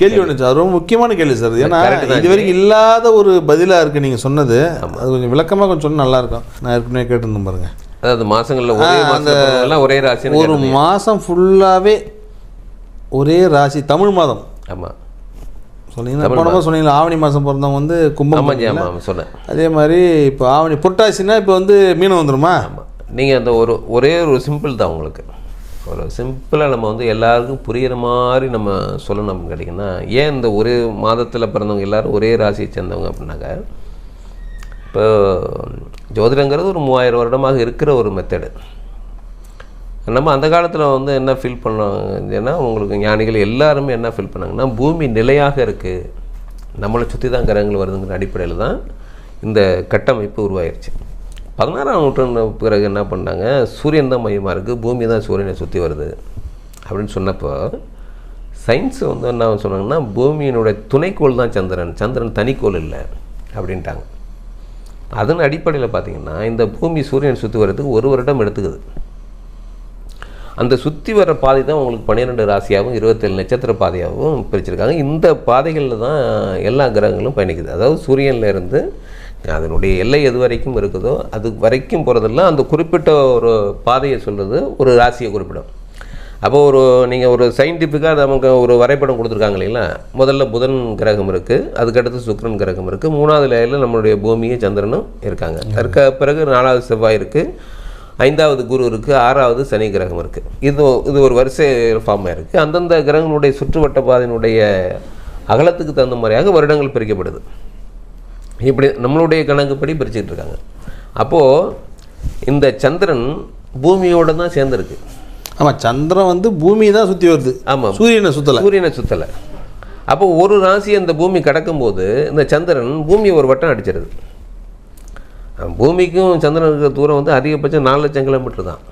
கேள்வி ஒன்று சார் ரொம்ப முக்கியமான கேள்வி சார். ஏன்னா இது. வரைக்கும் இல்லாத ஒரு பதிலாக இருக்குது நீங்கள் சொன்னது. அது கொஞ்சம் விளக்கமாக கொஞ்சம் சொன்னா நல்லா இருக்கும். நான் ஏற்கனவே கேட்டிருந்தேன் பாருங்க. அதாவது மாசங்கள்ல ஒரே எல்லாம் ஒரே ராசின்னு ஒரு மாதம் ஃபுல்லாகவே ஒரே ராசி தமிழ் மாதம். ஆமா. சொன்னீங்கன்னா போன மாதம். சொன்னீங்களா ஆவணி மாதம் பிறந்தவங்க வந்து கும்பம் ஆமாம் சொன்னேன். அதே மாதிரி இப்போ ஆவணி புரட்டாசினா இப்போ வந்து மீனம் வந்துருமா? ஆமா. நீங்க அந்த ஒரு ஒரே ஒரு சிம்பிள் தான் உங்களுக்கு. ஒரு சிம்பிளாக நம்ம வந்து எல்லாருக்கும் புரிகிற மாதிரி நம்ம சொல்லணும் அப்படின்னு கேட்டிங்கன்னா ஏன் இந்த ஒரே மாதத்தில் பிறந்தவங்க எல்லாரும் ஒரே ராசியை சேர்ந்தவங்க அப்படின்னாக்க இப்போ ஜோதிடங்கிறது ஒரு மூவாயிரம் வருடமாக இருக்கிற ஒரு மெத்தடு நம்ம அந்த காலத்தில் வந்து என்ன ஃபீல் பண்ணாங்கன்னா உங்களுக்கு ஞானிகள் எல்லாருமே என்ன ஃபீல் பண்ணாங்கன்னா பூமி நிலையாக இருக்குது நம்மளை சுற்றி தான் கிரகங்கள் வருதுங்கிற அடிப்படையில் தான் இந்த கட்டமைப்பு உருவாயிருச்சு. பதினாறாம் நூற்றாண்டு பிறகு என்ன பண்ணாங்க சூரியன் தான் மையமாக இருக்குது பூமி தான் சூரியனை சுற்றி வருது. அப்படின்னு சொன்னப்போ சயின்ஸ் வந்து என்ன சொன்னாங்கன்னா பூமியினுடைய துணைக்கோள் தான் சந்திரன். சந்திரன் தனிக்கோள் இல்லை அப்படின்ட்டாங்க. அதன் அடிப்படையில் பார்த்தீங்கன்னா இந்த பூமி சூரியனை சுற்றி வர்றதுக்கு ஒரு வருடம் எடுத்துக்குது. அந்த சுற்றி வர பாதை தான் உங்களுக்கு பன்னிரெண்டு ராசியாகவும் இருபத்தேழு நட்சத்திர பாதையாகவும் பிரிச்சிருக்காங்க. இந்த பாதைகளில் தான் எல்லா கிரகங்களும் பயணிக்குது. அதாவது சூரியன்லேருந்து அதனுடைய எல்லை எது வரைக்கும் இருக்குதோ அது வரைக்கும் போகிறதெல்லாம் அந்த குறிப்பிட்ட ஒரு பாதையை சொல்கிறது ஒரு ராசியை குறிப்பிடும். அப்போ ஒரு நீங்கள் ஒரு சயின்டிஃபிக்காக நமக்கு ஒரு வரைபடம் கொடுத்துருக்காங்க இல்லைங்களா? முதல்ல புதன் கிரகம் இருக்குது அதுக்கடுத்து சுக்ரன் கிரகம் இருக்குது மூணாவது லேயரில் நம்மளுடைய பூமியும் சந்திரனும் இருக்காங்க. அதற்கு பிறகு நாலாவது செவ்வாய் இருக்குது ஐந்தாவது குரு இருக்குது ஆறாவது சனி கிரகம் இருக்குது இது இது ஒரு வரிசை ஃபார்ம் ஆயிருக்கு அந்தந்த கிரகங்களுடைய சுற்றுவட்ட பாதையினுடைய அகலத்துக்கு தகுந்த மாதிரியாக வருடங்கள் பிரிக்கப்படுது. இப்படி நம்மளுடைய கணக்குப்படி பிரிச்சுட்டு இருக்காங்க. அப்போது இந்த சந்திரன் பூமியோட தான் சேர்ந்துருக்கு. ஆமாம் சந்திரன் வந்து பூமி தான் சுற்றி வருது. ஆமாம் சூரியனை சுற்றலை சூரியனை சுற்றலை அப்போ ஒரு ராசி அந்த பூமி கடக்கும்போது இந்த சந்திரன் பூமியை ஒரு வட்டம் அடிச்சிருது. பூமிக்கும் சந்திரனுக்கு இருக்கிற தூரம் வந்து அதிகபட்சம் நாலு லட்சம் கிலோமீட்டர் தான்.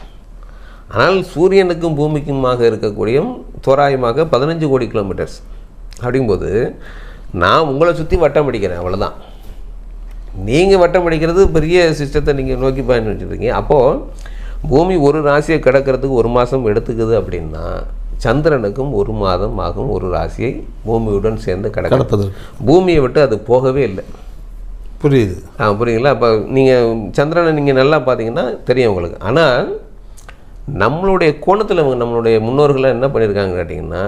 ஆனால் சூரியனுக்கும் பூமிக்குமாக இருக்கக்கூடிய தோராயமாக பதினஞ்சு கோடி கிலோமீட்டர்ஸ். அப்படிங்கும்போது நான் உங்களை சுற்றி வட்டம் அடிக்கிறேன் அவ்வளோதான் நீங்கள் வட்டம் அடிக்கிறது பெரிய சிஸ்டத்தை நீங்கள் நோக்கி பயணிச்சுருக்கீங்க அப்போது பூமி ஒரு ராசியை கடக்கிறதுக்கு ஒரு மாதம் எடுத்துக்குது அப்படின்னா சந்திரனுக்கும் ஒரு மாதம் ஆகும் ஒரு ராசியை பூமியுடன் சேர்ந்து கடக்க. கடப்பதற்கு பூமியை விட்டு அது போகவே இல்லை. புரியுது. ஆ புரியுங்களா அப்போ நீங்கள் சந்திரனை நீங்கள் நல்லா பார்த்தீங்கன்னா தெரியும் உங்களுக்கு. ஆனால் நம்மளுடைய கோணத்தில் இவங்க நம்மளுடைய முன்னோர்கள் என்ன பண்ணியிருக்காங்க கேட்டிங்கன்னா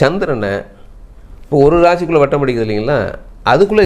சந்திரனை இப்போ ஒரு ராசிக்குள்ளே வட்டம் அடிக்குது இல்லைங்களா? அதுக்குள்ளே